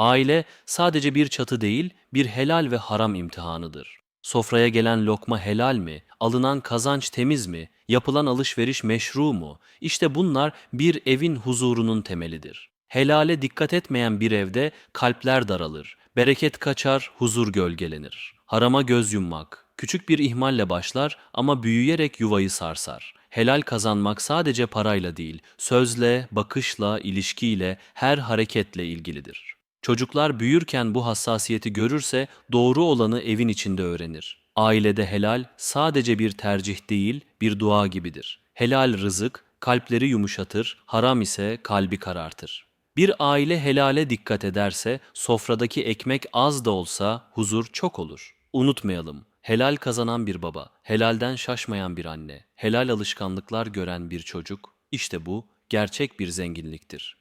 Aile sadece bir çatı değil, bir helal ve haram imtihanıdır. Sofraya gelen lokma helal mi? Alınan kazanç temiz mi? Yapılan alışveriş meşru mu? İşte bunlar bir evin huzurunun temelidir. Helale dikkat etmeyen bir evde kalpler daralır, bereket kaçar, huzur gölgelenir. Harama göz yummak, küçük bir ihmalle başlar ama büyüyerek yuvayı sarsar. Helal kazanmak sadece parayla değil, sözle, bakışla, ilişkiyle, her hareketle ilgilidir. Çocuklar büyürken bu hassasiyeti görürse doğru olanı evin içinde öğrenir. Ailede helal sadece bir tercih değil, bir dua gibidir. Helal rızık kalpleri yumuşatır, haram ise kalbi karartır. Bir aile helale dikkat ederse sofradaki ekmek az da olsa huzur çok olur. Unutmayalım. Helal kazanan bir baba, helalden şaşmayan bir anne, helal alışkanlıklar gören bir çocuk, işte bu gerçek bir zenginliktir.